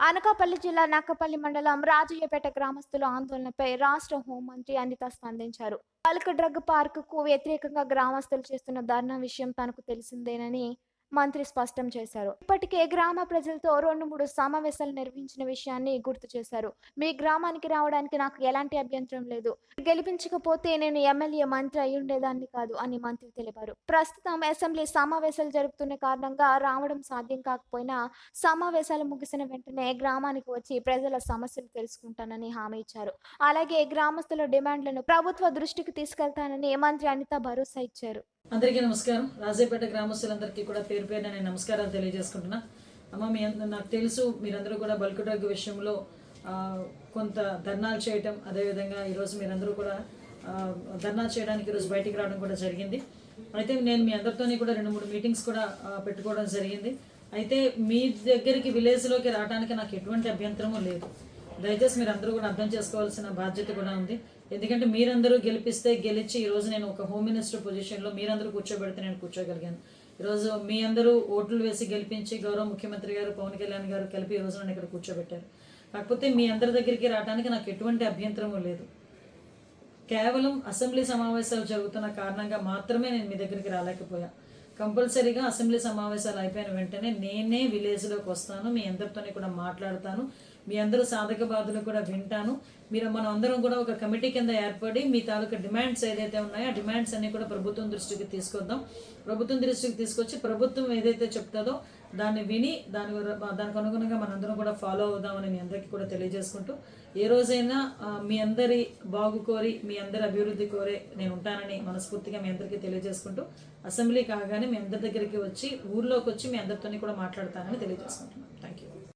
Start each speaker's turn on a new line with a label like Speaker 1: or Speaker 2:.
Speaker 1: అనకాపల్లి జిల్లా నక్కపల్లి మండలం రాజయ్యపేట గ్రామస్తుల ఆందోళనపై రాష్ట్ర హోంమంత్రి అనిత స్పందించారు. బల్క్ డ్రగ్ పార్క్కు వ్యతిరేకంగా గ్రామస్తులు చేస్తున్న ధర్నా విషయం తనకు తెలిసిందేనని మంత్రి స్పష్టం చేశారు. ఇప్పటికే గ్రామ ప్రజలతో రెండు మూడు సమావేశాలు నిర్వహించిన విషయాన్ని గుర్తు చేశారు. మీ గ్రామానికి రావడానికి నాకు ఎలాంటి అభ్యంతరం లేదు. గెలిపించకపోతే నేను ఎమ్మెల్యే మంత్రి అయి ఉండేదాన్ని కాదు అని మంత్రి తెలిపారు. ప్రస్తుతం అసెంబ్లీ సమావేశాలు జరుపుతున్న కారణంగా రావడం సాధ్యం కాకపోయినా సమావేశాలు ముగిసిన వెంటనే గ్రామానికి వచ్చి ప్రజల సమస్యలు తెలుసుకుంటానని హామీ ఇచ్చారు. అలాగే గ్రామస్తుల డిమాండ్లను ప్రభుత్వ దృష్టికి తీసుకెళ్తానని మంత్రి అనిత భరోసా ఇచ్చారు.
Speaker 2: అందరికీ నమస్కారం. రాజేపేట గ్రామస్తులందరికీ కూడా పేరు పేరున నేను నమస్కారాలు తెలియజేసుకుంటున్నా. అమ్మ మీ నాకు తెలుసు మీరందరూ కూడా బల్క్ డ్రగ్ విషయంలో కొంత ధర్నాలు చేయటం అదేవిధంగా ఈరోజు మీరందరూ కూడా ధర్నా ధర్నాలు చేయడానికి ఈరోజు బయటికి రావడం కూడా జరిగింది. అయితే నేను మీ అందరితోని కూడా రెండు మూడు మీటింగ్స్ కూడా పెట్టుకోవడం జరిగింది. అయితే మీ దగ్గరికి విలేజ్లోకి రావడానికి నాకు ఎటువంటి అభ్యంతరము లేదు. దయచేసి మీరు అందరూ కూడా అర్థం చేసుకోవాల్సిన బాధ్యత కూడా ఉంది. ఎందుకంటే మీరందరూ గెలిపిస్తే గెలిచి ఈ రోజు నేను ఒక హోమ్ మినిస్టర్ పొజిషన్లో మీరందరూ కూర్చోబెడితే నేను కూర్చోగలిగాను. ఈరోజు మీ అందరూ ఓట్లు వేసి గెలిపించి గౌరవ ముఖ్యమంత్రి గారు పవన్ కళ్యాణ్ గారు కలిపి ఈ రోజు నన్ను ఇక్కడ కూర్చోబెట్టారు. కాకపోతే మీ అందరి దగ్గరికి రావడానికి నాకు ఎటువంటి అభ్యంతరము లేదు. కేవలం అసెంబ్లీ సమావేశాలు జరుగుతున్న కారణంగా మాత్రమే నేను మీ దగ్గరికి రాలేకపోయాను కంపల్సరీగా అసెంబ్లీ సమావేశాలు అయిపోయిన వెంటనే నేనే విలేజ్లోకి వస్తాను మీ అందరితోనే కూడా మాట్లాడతాను మీ అందరూ సాధక బాధలు కూడా వింటాను. మీరు మనం అందరం కూడా ఒక కమిటీ కింద ఏర్పడి మీ తాలూకా డిమాండ్స్ ఏదైతే ఉన్నాయో ఆ డిమాండ్స్ అన్ని కూడా ప్రభుత్వం దృష్టికి తీసుకొద్దాం. ప్రభుత్వం దృష్టికి తీసుకొచ్చి ప్రభుత్వం ఏదైతే చెప్తుందో దాన్ని విని దాని దానికి అనుగుణంగా మనందరం కూడా ఫాలో అవుదామని మీ అందరికీ కూడా తెలియజేసుకుంటూ ఏ రోజైనా మీ అందరి బాగు కోరి మీ అందరి అభివృద్ధి కోరే నేను ఉంటానని మనస్ఫూర్తిగా మీ అందరికీ తెలియజేసుకుంటూ అసెంబ్లీ కాగానే మీ అందరి దగ్గరికి వచ్చి ఊర్లోకి వచ్చి మీ అందరితోని కూడా మాట్లాడతానని తెలియజేసుకుంటున్నాను. Thank you